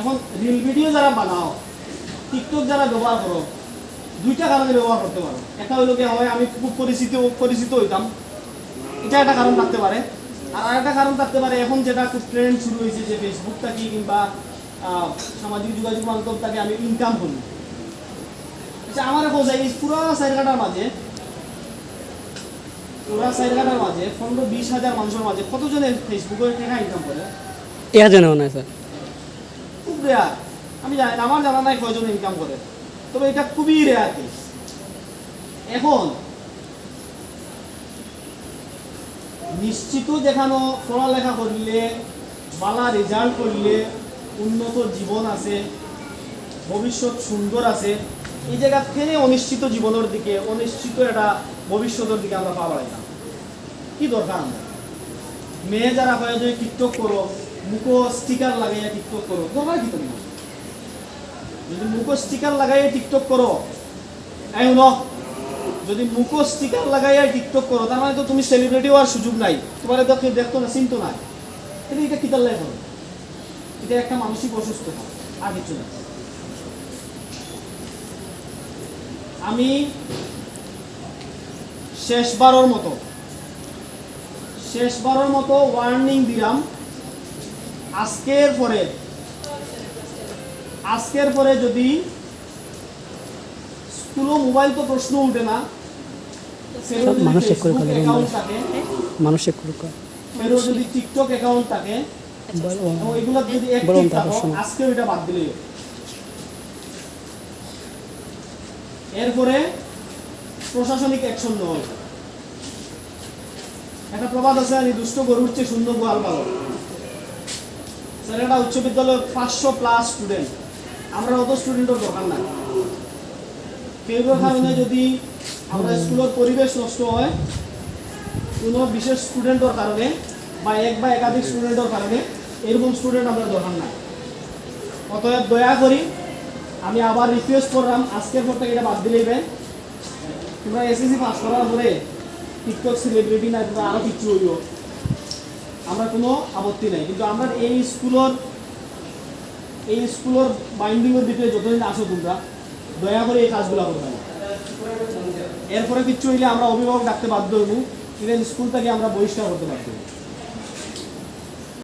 এখন reel video যারা বানাও টিকটক যারা ব্যবহার করো, দুইটা কারণে ব্যবহার করতে পারো। একটা হলো কি, হয় আমি খুব পরিচিত পরিচিত হইতাম। এটা একটা কারণ থাকতে পারে। আর আরেকটা কারণ থাকতে পারে, এখন যেটা খুব ট্রেন্ড শুরু হয়েছে যে ফেসবুক থাকি কিংবা সামাজিক যোগাযোগ মাধ্যম থেকে আমি ইনকাম করি। আচ্ছা আমার বোঝাই এই পুরো সাইডঘাটার মাঝে, পুরো সাইডঘাটার মাঝে পনেরো বিশ হাজার মানুষের মাঝে কতজনে ফেসবুকে টাকা ইনকাম করে? এক নাই, স্যার। রেয়ার আমি জানি আমার জানা নাই কয়জন ইনকাম করে। তবে এটা খুবই রেয়ার কেস এখন নিশ্চিত যেখানে পড়ালেখা করলে, ভালো রেজাল্ট করলে উন্নত জীবন আছে, ভবিষ্যৎ সুন্দর আছে। এই জায়গা থেকে অনিশ্চিত জীবনের দিকে, অনিশ্চিত একটা ভবিষ্যতের দিকে আমরা পা বাড়াইলাম কি দরকার আমরা? মেয়ে যারা হয় যে টিকটক করো মুখো স্টিকার লাগাইয়া টিকটক করো। কি তুমি? যদি মুখো স্টিকার লাগাইয়া টিকটক করো, এই শুনো, যদি মুখো স্টিকার লাগাইয়া টিকটক করো, তার মানে তো তুমি সেলিব্রিটি হওয়ার সুযোগ নাই। তোমার দেখতো না কিন্তু এটা কিতার এটা একটা মানসিক অসুস্থতা, আর কিছু না। আমি শেষবারের মতো শেষবারের মতো ওয়ার্নিং দিলাম। আজকের পরে আজকের পরে যদি স্কুলও মোবাইল তো প্রশ্ন উঠে না মানুষ check করে করে অ্যাকাউন্ট থাকে মানুষের কোনো কা- ফেরও যদি টিকটক অ্যাকাউন্ট থাকে এগুলো যদি অ্যাক্টিভ থাকো আজকে ওইটা বাদ দিলেই এরপরে প্রশাসনিক অ্যাকশন নেওয়া একটা প্রবাদ আছে আমি দুষ্ট গরু উঠছে সুন্দর গোয়াল পালন। স্যার একটা উচ্চ বিদ্যালয়ে পাঁচশো প্লাস স্টুডেন্ট আমরা অত স্টুডেন্টের দরকার নাই। কেউ কারণে যদি আমরা স্কুলের পরিবেশ নষ্ট হয়, কোনো বিশেষ স্টুডেন্টের কারণে বা এক বা একাধিক স্টুডেন্টের কারণে এরকম স্টুডেন্ট আমরা দরকার নাই। অতএব দয়া করি, আমি আবার রিকোয়েস্ট করলাম, আজকের পর থেকে এটা বাদ দিলেই ভাই। তোমরা এসএসসি পাস করার পরে টিকটক সেলিব্রিটি না, তোমরা আরও কিচ্ছু হইব আমরা কোনো আপত্তি নাই। কিন্তু আমরা এই স্কুলের এই স্কুলের বাইন্ডিংয়ের দিকে যতদিন আসো তোমরা, দয়া করে এই কাজগুলো করবে এরপরে কিচ্ছু হইলে আমরা অভিভাবক ডাকতে বাধ্য হইব ইভেন স্কুল থেকে আমরা বহিষ্কার করতে বাধ্য হইব